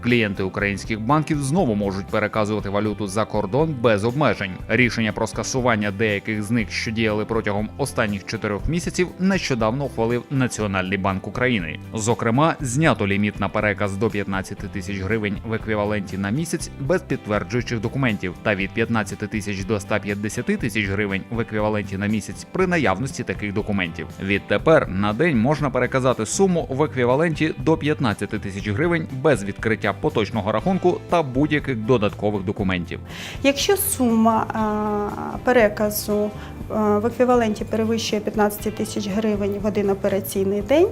Клієнти українських банків знову можуть переказувати валюту за кордон без обмежень. Рішення про скасування деяких з них, що діяли протягом останніх чотирьох місяців, нещодавно ухвалив Національний банк України. Зокрема, знято ліміт на переказ до 15 тисяч гривень в еквіваленті на місяць без підтверджуючих документів, та від 15 тисяч до 150 тисяч гривень в еквіваленті на місяць при наявності таких документів. Відтепер на день можна переказати суму в еквіваленті до 15 тисяч гривень без відкриття поточного рахунку та будь-яких додаткових документів. Якщо сума а, переказу а, в еквіваленті перевищує 15 тисяч гривень в один операційний день,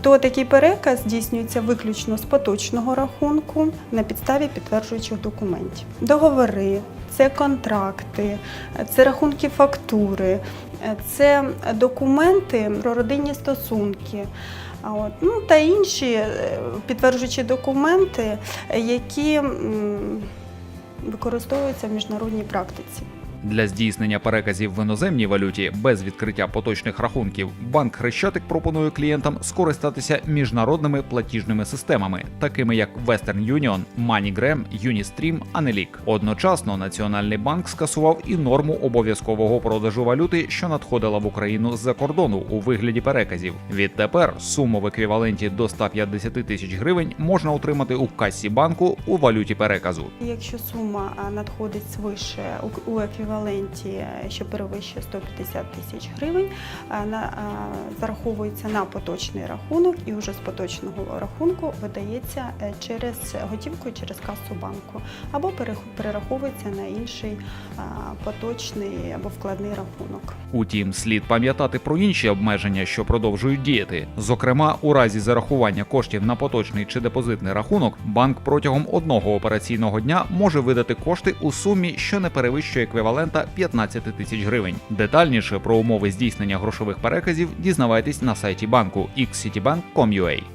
то такий переказ здійснюється виключно з поточного рахунку на підставі підтверджуючих документів. Договори, це контракти, це рахунки фактури, це документи про родинні стосунки. От, ну, та інші е, підтверджуючі документи, які використовуються в міжнародній практиці. Для здійснення переказів в іноземній валюті без відкриття поточних рахунків банк Хрещатик пропонує клієнтам скористатися міжнародними платіжними системами, такими як Western Union, MoneyGram, Unistream, Anelik. Одночасно Національний банк скасував і норму обов'язкового продажу валюти, що надходила в Україну з-за кордону у вигляді переказів. Відтепер суму в еквіваленті до 150 тисяч гривень можна отримати у касі банку у валюті переказу. Якщо сума надходить свише у- у еквіваленті, е, що перевищує 150 тисяч гривень, на, зараховується на поточний рахунок і вже з поточного рахунку видається е, через готівку через касу банку або перераховується на інший поточний або вкладний рахунок. Утім, слід пам'ятати про інші обмеження, що продовжують діяти. Зокрема, у разі зарахування коштів на поточний чи депозитний рахунок, банк протягом одного операційного дня може видати кошти у сумі, що не перевищує еквівалента 15 тисяч гривень. Детальніше про умови здійснення грошових переказів дізнавайтесь на сайті банку xcitibank.com.ua.